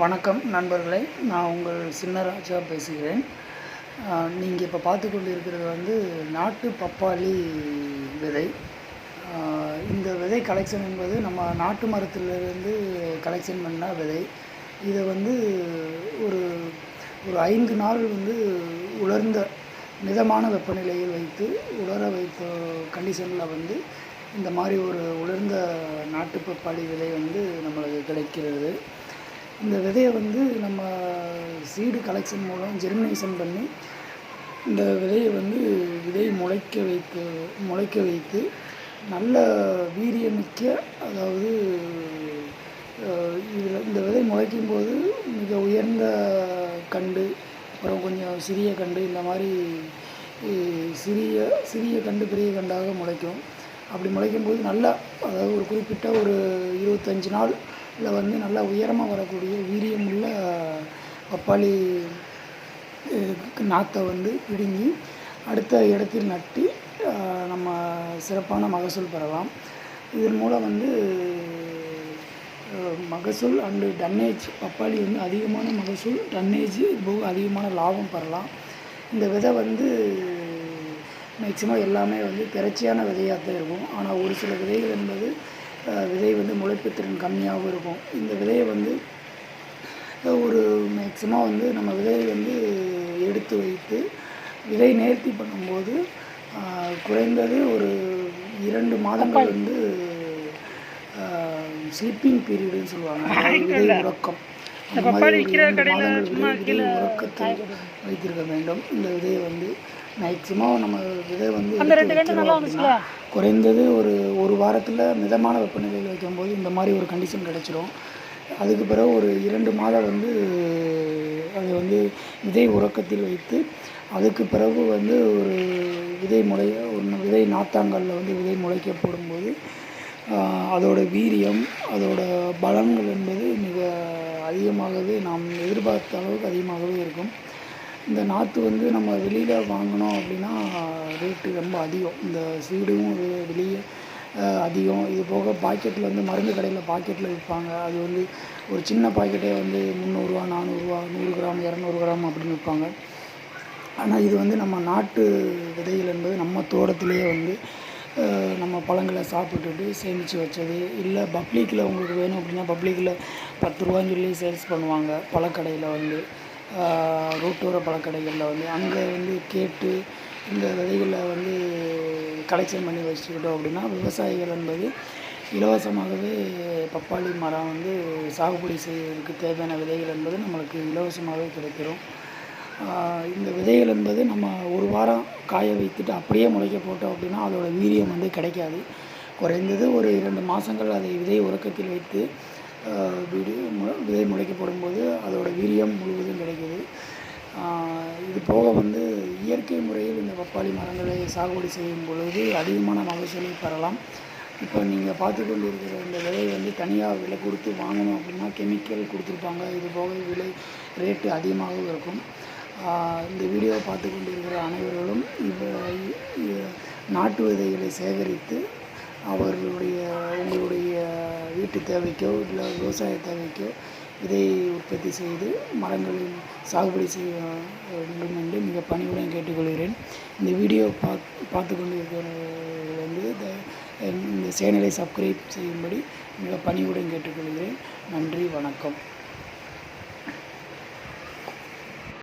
வணக்கம் நண்பர்களே. நான் உங்கள் சின்னராஜா பேசுகிறேன். நீங்கள் இப்போ பார்த்து கொண்டு இருக்கிறது வந்து நாட்டு பப்பாளி விதை. இந்த விதை கலெக்ஷன் என்பது நம்ம நாட்டு மரத்திலிருந்து கலெக்ஷன் பண்ண விதை. இதை வந்து ஒரு ஒரு ஐந்து நாள் வந்து உலர்ந்த மிதமான வெப்பநிலையில் வைத்து உலர வைத்த கண்டிஷனில் வந்து இந்த மாதிரி ஒரு உலர்ந்த நாட்டு பப்பாளி விதை வந்து நம்மளுக்கு கிடைக்கிறது. இந்த விதையை வந்து நம்ம சீடு கலெக்ஷன் மூலம் ஜெர்மினேஷன் பண்ணி இந்த விதையை வந்து விதை முளைக்க வைத்து முளைக்க வைத்து நல்ல வீரியமிக்க அதாவது இதில் இந்த விதை முளைக்கும் போது மிக உயர்ந்த கண்டு அப்புறம் கொஞ்சம் சிறிய கண்டு இந்த மாதிரி சிறிய சிறிய கண்டு பெரிய கண்டாக முளைக்கும். அப்படி முளைக்கும் போது நல்லா அதாவது ஒரு குறிப்பிட்ட ஒரு இருபத்தஞ்சி இதில் வந்து நல்லா உயரமாக வரக்கூடிய வீரியமுள்ள பப்பாளி நாற்றை வந்து பிடுங்கி அடுத்த இடத்தில் நட்டு நம்ம சிறப்பான மகசூல் பெறலாம். இதன் மூலம் வந்து மகசூல் அண்டு டன்னேஜ் பப்பாளி வந்து அதிகமான மகசூல் டன்னேஜ் போக அதிகமான லாபம் பெறலாம். இந்த விதை வந்து மேக்சிமம் எல்லாமே வந்து திறச்சியான விதையாக தான் இருக்கும். ஆனால் ஒரு சில விதைகள் என்பது விதை வந்து முளைப்புத் திறன் கம்மியாகவும் இருக்கும். இந்த விதையை வந்து ஒரு மேக்சிமம் வந்து நம்ம விதையை வந்து எடுத்து வைத்து விதை நேர்த்தி பண்ணும்போது குறைந்தது ஒரு இரண்டு மாதங்கள் வந்து ஸ்லிப்பிங் பீரியடுன்னு சொல்லுவாங்க. விதை உறக்கம். அந்த மாதிரி விதை உறக்கத்தில் வைத்திருக்க வேண்டும். இந்த விதையை வந்து மேக்சிமம் நம்ம விதை வந்து குறைந்தது ஒரு ஒரு வாரத்தில் மிதமான வெப்பநிலையில் வைக்கும்போது இந்த மாதிரி ஒரு கண்டிஷன் கிடச்சிரும். அதுக்கு பிறகு ஒரு இரண்டு மாதம் வந்து அதை வந்து விதை உறக்கத்தில் வைத்து அதுக்கு பிறகு வந்து ஒரு விதை முளை ஒன்று விதை நாத்தாங்கல்ல வந்து விதை முளைக்க போடும்போது அதோட வீரியம் அதோட பலன்கள் என்பது மிக அதிகமாகவே நாம் எதிர்பார்த்த அளவுக்கு அதிகமாகவே இருக்கும். இந்த நாற்று வந்து நம்ம வெளியில் வாங்கினோம் அப்படின்னா ரேட்டு ரொம்ப அதிகம். இந்த சீடும் வெளியே அதிகம். இது போக பாக்கெட்டில் வந்து மருந்து கடையில் பாக்கெட்டில் விற்பாங்க. அது வந்து ஒரு சின்ன பாக்கெட்டே வந்து முந்நூறுரூவா நானூறுரூவா நூறு கிராம் இரநூறு கிராம் அப்படின்னு விற்பாங்க. ஆனால் இது வந்து நம்ம நாட்டு விதைகள் என்பது நம்ம தோட்டத்திலேயே வந்து நம்ம பழங்களை சாப்பிட்டுட்டு சேமித்து வச்சது. இல்லை பப்ளிக்கில் உங்களுக்கு வேணும் அப்படின்னா பப்ளிக்கில் பத்து ரூபான்னு சொல்லி சேல்ஸ் பண்ணுவாங்க பழக்கடையில் வந்து. ரோட்டோர பழக்கடைகளில் வந்து அங்கே வந்து கேட்டு இந்த விதைகளை வந்து கலெக்ஷன் பண்ணி வச்சுக்கிட்டோம் அப்படின்னா விவசாயிகள் என்பது இலவசமாகவே பப்பாளி மரம் வந்து சாகுபடி செய்வதற்கு தேவையான விதைகள் என்பது நம்மளுக்கு இலவசமாகவே கிடைக்கிறோம். இந்த விதைகள் என்பது நம்ம ஒரு வாரம் காய வைத்துட்டு அப்படியே முளைக்க போட்டோம் அப்படின்னா அதோடய வீரியம் வந்து கிடைக்காது. குறைந்தது ஒரு இரண்டு மாதங்கள் அதை விதை உறக்கத்தில் வைத்து விடு விதை முளைக்க போடும்போது அதோடய வீரியம் முழுவதும் கிடைக்குது. இது போக வந்து இயற்கை முறையில் இந்த பப்பாளி மரங்களை சாகுபடி செய்யும் பொழுது அதிகமான மகசூலை பெறலாம். இப்போ நீங்கள் பார்த்து கொண்டு இருக்கிற இந்த விலை வந்து தனியாக விலை கொடுத்து வாங்கணும் அப்படின்னா கெமிக்கல் கொடுத்துருப்பாங்க. இது போக விலை ரேட்டு அதிகமாகவும் இருக்கும். இந்த வீடியோவை பார்த்து கொண்டு இருக்கிற அனைவர்களும் இப்போ நாட்டு விதைகளை சேகரித்து அவர்களுடைய வீட்டு தேவைக்கோ இல்லை விவசாய தேவைக்கோ இதை உற்பத்தி செய்து மரங்களில் சாகுபடி செய்ய வேண்டும் என்று மிக பணிவுடன் கேட்டுக்கொள்கிறேன். இந்த வீடியோ பார்த்து பார்த்து கொண்டிருக்கிறவர்கள் வந்து இந்த- இந்த சேனலை சப்ஸ்கிரைப் செய்யும்படி மிக பணிவுடன் கேட்டுக்கொள்கிறேன். நன்றி வணக்கம்.